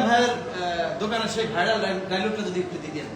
ভাইয়ের আহ, দোকানের সেই ভাইরাল ডায়লগটা যদি একটু দিতেন।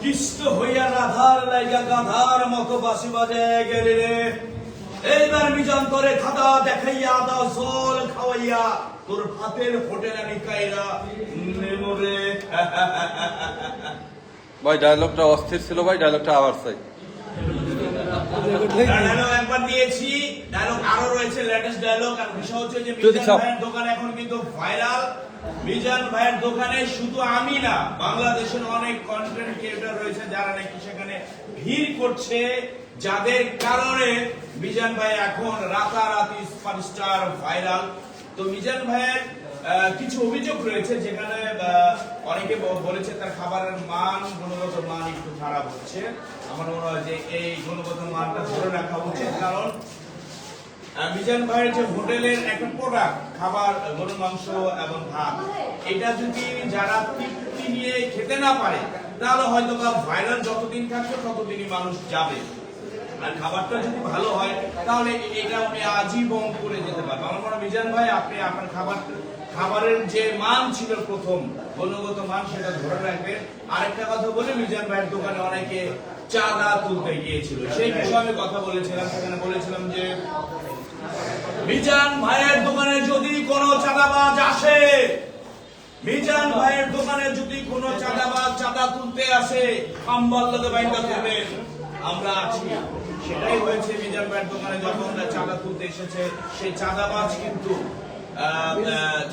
কৃষ্ট হইয়া রাধার লাইগা গাধার মতো বাসি বাজে গেলি রে। এইবার মিজান করে খাতা দেখাইয়া দাও জল খাওয়াইয়া। তোর ভাতের হোটেল আনি কাইরা নেমরে ভাই ডায়লগটা অস্থির ছিল ভাই ডায়লগটা আবার চাই। ডায়লগ একবার দিয়েছি ডায়লগ আরও রয়েছে লেটেস্ট ডায়লগ আর বিষয় হচ্ছে যে মিজান দোকান এখন কিন্তু ভাইরাল মিজান ভাইয়ের দোকানে শুধু আমি না, বাংলাদেশের অনেক কন্টেন্ট ক্রিয়েটর রয়েছে যারা নাকি সেখানে ভিড় করছে, যাদের কারণে মিজান ভাই এখন রাতারাতি সুপারস্টার ভাইরাল তো মিজান ভাইয়ের কিছু অভিযোগ রয়েছে যেখানে অনেকে বলেছে তার খাবারের মান, গুণগত মান একটু খারাপ হচ্ছে। আমার মনে হয় যে এই গুণগত মানটা ধরে রাখা উচিত, কারণ মিজান ভাইয়ের যে হোটেলের একটা প্রোডাক্ট খাবার, গরু, মাংস এবং ভাত, এটা যদি যারা তৃপ্তি নিয়ে খেতে না পারে, তাহলে হয়তো বা ভাইরাল যতদিন থাকবে, ততদিনই মানুষ যাবে। আর খাবারটা যদি ভালো হয়, তাহলে এটা আপনি আজীবন করে যেতে পারবেন আমার মনে মিজান ভাই, আপনি আপনার খাবার, খাবারের যে মান ছিল প্রথম, গুণগত মান সেটা ধরে রাখবেন। আরেকটা কথা বলে, মিজান ভাইয়ের দোকানে অনেকে চাঁদা তুলতে গিয়েছিল। সেই বিষয়ে আমি কথা বলেছিলাম, সেখানে বলেছিলাম যে মিজান ভাইয়ের দোকানে যদি কোনো চাঁদাবাজ আসে, মিজান ভাইয়ের দোকানে যদি কোনো চাঁদাবাজ চাঁদা তুলতে আসে আম্বাল বাইন্দা তুলবেন। আমরা আছি। সেটাই হয়েছে মিজান ভাইয়ের দোকানে যখন চাঁদা তুলতে এসেছে, সেই চাঁদাবাজ কিন্তু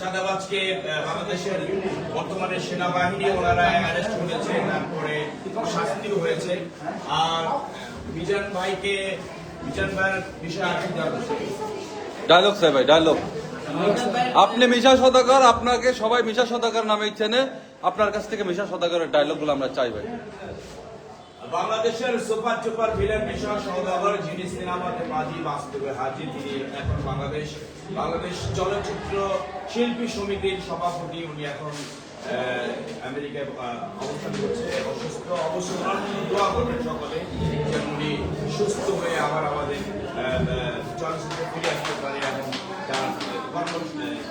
চাঁদাবাজকে বাংলাদেশের বর্তমানে সেনাবাহিনী ওনারা অ্যারেস্ট করেছে, তারপরে শাস্তিও হয়েছে। আর মিজান ভাইকে ডায়লগ ভাই ডায়লগ আপনি মিশা সদাগর আপনাকে সবাই মিশা সদাগর নামে চেনে। আপনার কাছ থেকে মিশা সদাগরের ডায়লগগুলো আমরা চাই ভাই। বাংলাদেশের সুপার ভিলেন বিষয় সৌদাগর যিনি সিনেমাতে বাজি বাস্তবে হাজির তিনি এখন বাংলাদেশ বাংলাদেশ চলচ্চিত্র শিল্পী সমিতির সভাপতি। উনি এখন আমেরিকায় অবস্থান করছে। অসুস্থ অবশ্য দোয়া করবেন সকলে। সুস্থ হয়ে আবার আমাদের চলচ্চিত্রে ফিরে আসতে পারে এবং তার কর্ম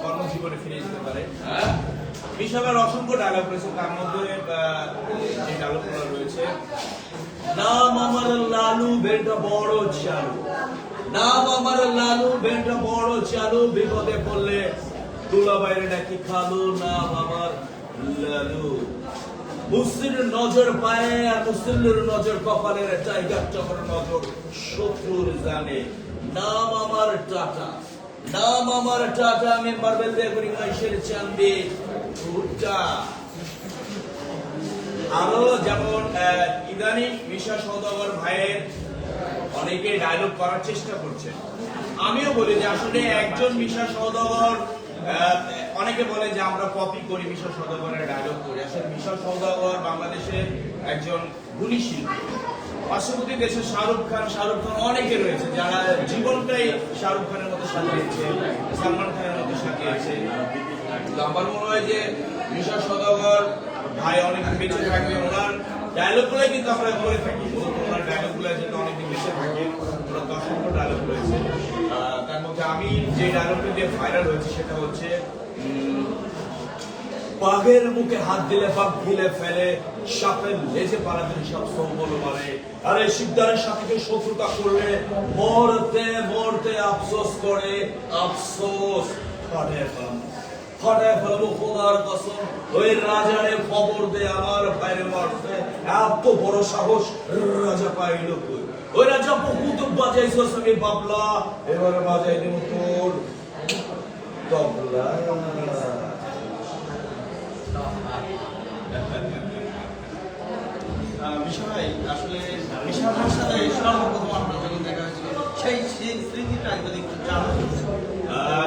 কর্মজীবনে ফিরে যেতে পারে। বিশাবের অসংখ্য ডায়লগ রয়েছে, তার মধ্যে যে ডায়লগগুলো রয়েছে, নাম আমার লালু বেটা বড় চালু। নাম আমার লালু বেটা বড় চালু, বিপদে পড়লে তুলা বাইরে ডাকি খালু নাম আমার লালু। মুসলিমের নজর পায়ে আর নজর কপালের নজর শত্রুর জানে। নাম আমার টাটা। নাম আমার টাটা আমি মার্বেল মাইশের চান্দি। আরও যেমন ইদানিং মিশা সৌদাগর ভাইয়ের অনেকে ডায়লগ করার চেষ্টা করছেন। আমিও বলি যে আসলে একজন মিশা সৌদাগর অনেকে বলে যে আমরা কপি করি মিশা সৌদাগরের ডায়লগ করি। আসলে মিশা সৌদাগর বাংলাদেশের একজন গুণী শিল্পী। পার্শ্ববর্তী দেশে শাহরুখ খান শাহরুখ খান অনেকে রয়েছে যারা জীবনটাই শাহরুখ খানের মতো সাজিয়েছে, সালমান খানের মতো সাজিয়েছে। তো আমার মনে হয় যে মিশা সদাগর ভাই অনেক বেঁচে থাকবে ওনার ডায়লগগুলো কিন্তু আমরা করে থাকি। ওনার ডায়লগগুলো যেটা অনেকদিন বেঁচে থাকে। ওনার অসংখ্য ডায়লগ রয়েছে। তার মধ্যে আমি যে ডায়লগটা দিয়ে ভাইরাল হয়েছে সেটা হচ্ছে বাঘের মুখে হাত দিলে বাঘ গিলে ফেলে সাপের লেজে সব সম্বল আরে শিকদারের সাথে কেউ শত্রুতা করলে মরতে মরতে আফসোস করে, আফসোস। ওই দে, আমার বাইরে এত বড় সাহস রাজা পাইল কই? ওই রাজা বহুত বাজাইছস আমি বাবলা। এবারে বাজাই দেব তোর। তবলা। বিষয় আসলে বিশালের সাথে সর্বপ্রথম আমরা যখন দেখা হয়েছিল। সেই সেই স্মৃতিটা যদি একটু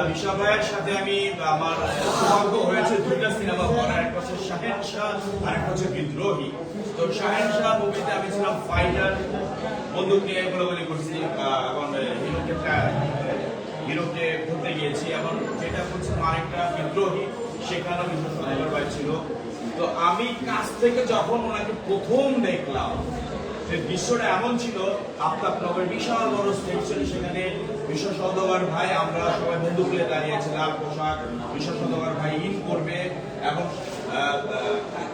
বিশা ভাইয়ের সাথে আমি আমার সৌভাগ্য হয়েছে দুইটা সিনেমা করার হচ্ছে শাহেন শাহ আর হচ্ছে বিদ্রোহী। তো শাহেন শাহ মুভিতে আমি ছিলাম ফাইটার বন্দুক নিয়ে গোলাগুলি করছি এবং হিরোকে হিরোকে ঘুরতে গিয়েছি। এবং যেটা হচ্ছে আরেকটা বিদ্রোহী। সেখানে বিদ্রোহ সদাগর ভাই ছিল। তো আমি কাছ থেকে যখন ওনাকে প্রথম দেখলাম যে দৃশ্যটা এমন ছিল আফতাব নগর বিশাল বড় স্টেজ ছিল। সেখানে বিশ্ব সদগর ভাই, আমরা সবাই বন্ধু খুলে দাঁড়িয়েছি লাল পোশাক। বিশ্ব সদগর ভাই ইন করবে। এবং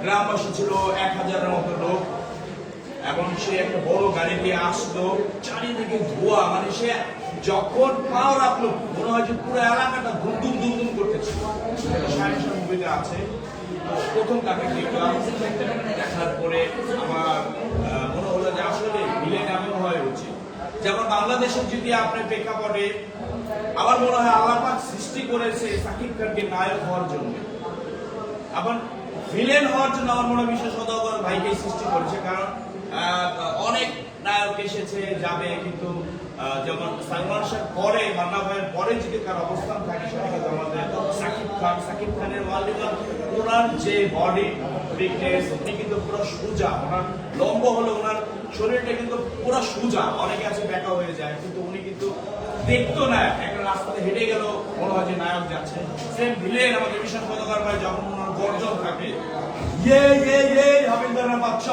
গ্রামবাসী ছিল এক হাজারের মতো লোক। এবং সে একটা বড় গাড়ি দিয়ে আসলো, চারিদিকে ধোয়া মানে সে যখন পাওয়ার রাখল, মনে হয় যে পুরো এলাকাটা ধুমধুম ধুমধুম করতেছিল সায়েন্স মুভিতে আছে। প্রথম তাকে দেখলাম। দেখার পরে আমার মনে হলো যে আসলে মিলেন এমন হয়ে উচিত যেমন বাংলাদেশের যদি আপনি প্রেক্ষাপটে, আমার মনে হয় আল্লাহ পাক সৃষ্টি করেছে সাকিব খানকে নায়ক হওয়ার জন্য। আবার ভিলেন হওয়ার জন্য আমার মনে হয় বিশ্ব সদাগর ভাইকে সৃষ্টি করেছে। কারণ অনেক নায়ক এসেছে, যাবে, কিন্তু যেমন সালমান শাহ পরে, মান্না ভাইয়ের পরে যদি কার অবস্থান থাকে, সেটা কিন্তু আমাদের সাকিব খান। সাকিব খানের মালিকা ওনার যে বডি ফিটনেস উনি কিন্তু পুরো সোজা। ওনার লম্ব হলো ওনার শরীরটা কিন্তু পুরো সোজা। অনেকে আছে ব্যাকা হয়ে যায়, কিন্তু উনি কিন্তু দেখতো না একটা রাস্তাতে হেঁটে গেল মনে হয় যে নায়ক যাচ্ছে। সেম ভিলেন আমাদের বিশাল পতাকার ভাই, যখন ওনার গর্জন থাকে ইয়ে ইয়ে ইয়ে হাবিলদারের বাচ্চা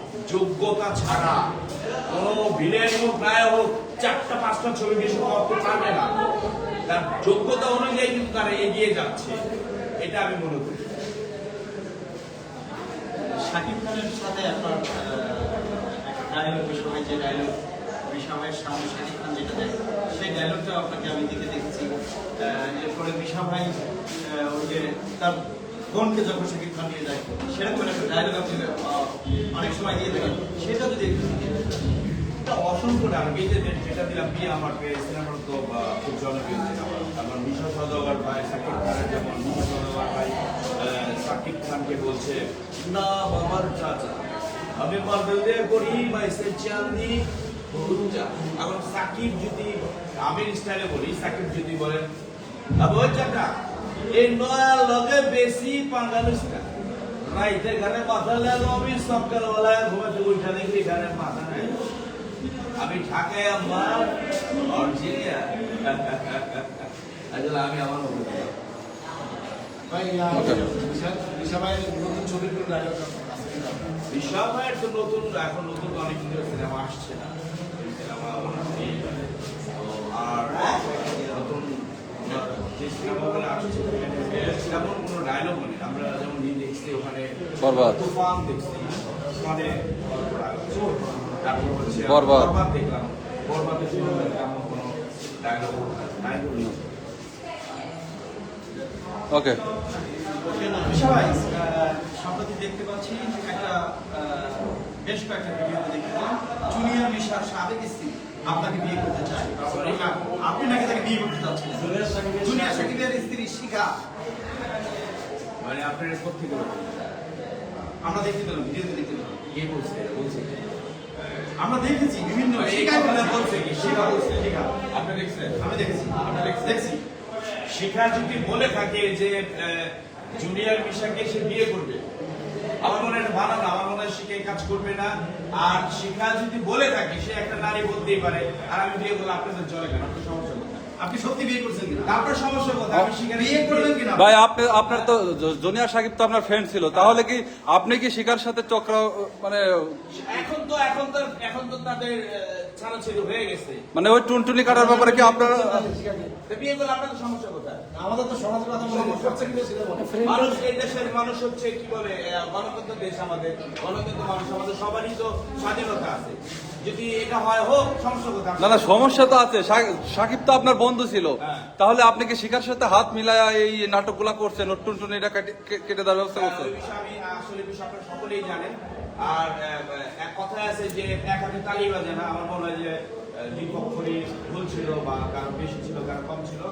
যোগ্যতা ছাড়া কোন ভিলেন হোক, নায়ক হোক, চারটা, পাঁচটা ছবি বেশি করতে পারবে না। তার যোগ্যতা অনুযায়ী কিন্তু তারা এগিয়ে যাচ্ছে। এটা আমি মনে করি। শাকিব খানের সাথে আপনার ডায়লগ বিষয় যে ডায়লগ বিষয়ের সামনে শাকিব খান যেটা দেয়, সেই আপনাকে আমি দিকে দেখেছি। এরপরে বিশা ভাই ওই যে তার বোনকে যখন শাকিব খান নিয়ে যায়, সেরকম একটা ডায়লগ আপনি অনেক সময় দিয়ে থাকেন, সেটা যদি অসংখ্য ডায়লগ যেটা দিলাম আমার সিনেমার তো খুব জনপ্রিয় আমার। মিশা ভাই, সাকিব খানের যেমন মিশা ভাই সাকিব খানকে বলছে, না আমার চাচা, আমি মারবে করি এখন সাকিব যদি আমির স্টাইলে বলি, সাকিব যদি বলেন চাচা এই নয়া লগে বেশি পাঙ্গালিস রাইতে ঘরে মাথা লাগল আমি সকালবেলায় ঘুমাতে উঠা এখানে মাথা নাই। আমি ঢাকায় আমার অর্জিনিয়া। আসলে আমি আমার বিশাল ভাইয়ের তো নতুন এখন নতুন অনেকগুলো সিনেমা আসছে না এই সিনেমা এই তো আর নতুন যে সিনেমাগুলো আসছে তেমন কোনো ডায়লগ নেই আমরা যেমন দেখছি ওখানে তুফান দেখছি তারপর হচ্ছে বরবাদ। বরবাদ দেখলাম। বরবাদের সিনেমা তেমন কোনো ডায়লগ ডায়লগ নেই। ওকে সম্প্রতি দেখতে পাচ্ছি একটা বেশ কয়েকটা ভিডিওতে দেখতে পেলাম জুনিয়র মিশার সাবেক স্ত্রী আপনাকে বিয়ে করতে চায় আপনি নাকি তাকে বিয়ে করতে চাচ্ছেন জুনিয়র সাকিবের স্ত্রী শিখা। মানে আপনার কোথেকে আমরা দেখতে পেলাম ভিডিওতে দেখতে পেলাম। কে বলছে? বলছে আমরা দেখেছি বিভিন্ন বলে বলছে কি? শিখা বলছে। শিখা। আপনি দেখছেন? আমি দেখেছি। আমরা দেখছি। শিখা যদি বলে থাকে যে জুনিয়র মিশাকে সে বিয়ে করবে আমার মনে হয় ভালো না আমার মনে হয় শিখে কাজ করবে না। আর শিখা যদি বলে থাকে সে একটা নারী বলতেই পারে। আর আমি বিয়ে করলে আপনাদের চলে কেন? আপনার সমস্যা আপনি সত্যি বিয়ে করছেন কিনা? তারপর সমস্যা কোথায়? আমি শিখার বিয়ে করবেন কিনা? ভাই আপনি আপনার তো জুনিয়র সাকিব তো আপনার ফ্রেন্ড ছিল। তাহলে কি আপনি কি শিকার সাথে চক্র মানে এখন তো এখন তো এখন তো তাদের ছাড়াছাড়ি হয়ে গেছে। মানে ওই টুনটুনি কাটার ব্যাপারে কি আপনার বিয়ে করলে আপনাদের সমস্যা কোথায়? আমাদের তো সমাজের কথা বলে সেটা বলে। মানুষ এই দেশের মানুষ হচ্ছে কি বলে গণতন্ত্র দেশ আমাদের। গণতন্ত্র মানুষ আমাদের সবারই তো স্বাধীনতা আছে। যদি এটা হয় হোক সমস্যা না না সমস্যা তো আছে। সাকিব তো আপনার বন্ধু ছিল। হ্যাঁ। তাহলে আপনি কি শিকার সাথে হাত মিলায়া এই নাটকগুলা করছেন? ওর টুনটুনিটা কেটে- দেওয়ার ব্যবস্থা আহ, করছেন আমি আসলে বিষয় সকলেই জানেন। আর আহ, এক কথায় আছে যে এক হাতে তালি বাজে না। আমার মনে হয় যে আহ, ভুল ছিল বা কারও বেশি ছিল কারও কম ছিল।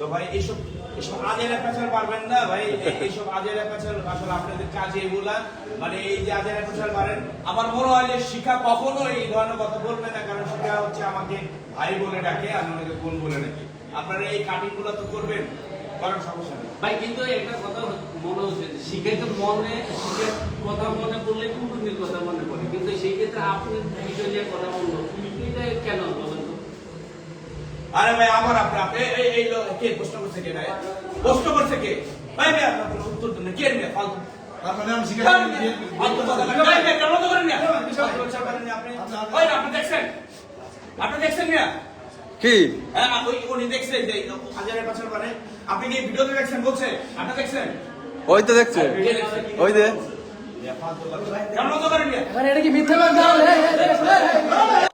তো ভাই এইসব এইসব আজের পারবেন না ভাই। আসলে আপনাদের কাজে মানে এই যে আজের আমার মনে হয় যে শিখা কখনো এই ধরনের কথা বলবে না, কারণ শিখা হচ্ছে আমাকে ভাই বলে ডাকে বোন বলে আপনারা এই কাটিংগুলো তো করবেন সমস্যা ভাই, কিন্তু কথা মনে হচ্ছে যে মনে শিখের কথা মনে পড়লে কুটুমির কথা মনে পড়ে। কিন্তু সেই ক্ষেত্রে আপনি নিয়ে কথা বলল এটা কেন আরে ভাই আমার এই- এই কে প্রশ্ন করছে কে না প্রশ্ন করছে কে ভাই ভাই আপনার কোনো উত্তর দেন কে মেয়ে ফালতু তারপরে আমি ফালতু কথা না। ভাই, ভাই, কেন তো করেন না? বিশাল লজ্জা করেন না আপনি? আচ্ছা, ওই আপনি দেখছেন আপনি দেখছেন না কি হ্যাঁ ওই উনি দেখছেন যে হাজারের বছর পরে আপনি কি ভিডিওতে দেখছেন বলছে আপনি দেখছেন ওই তো দেখছে ওই যে কেন তো করেন না এখানে এটা কি মিথ্যা কথা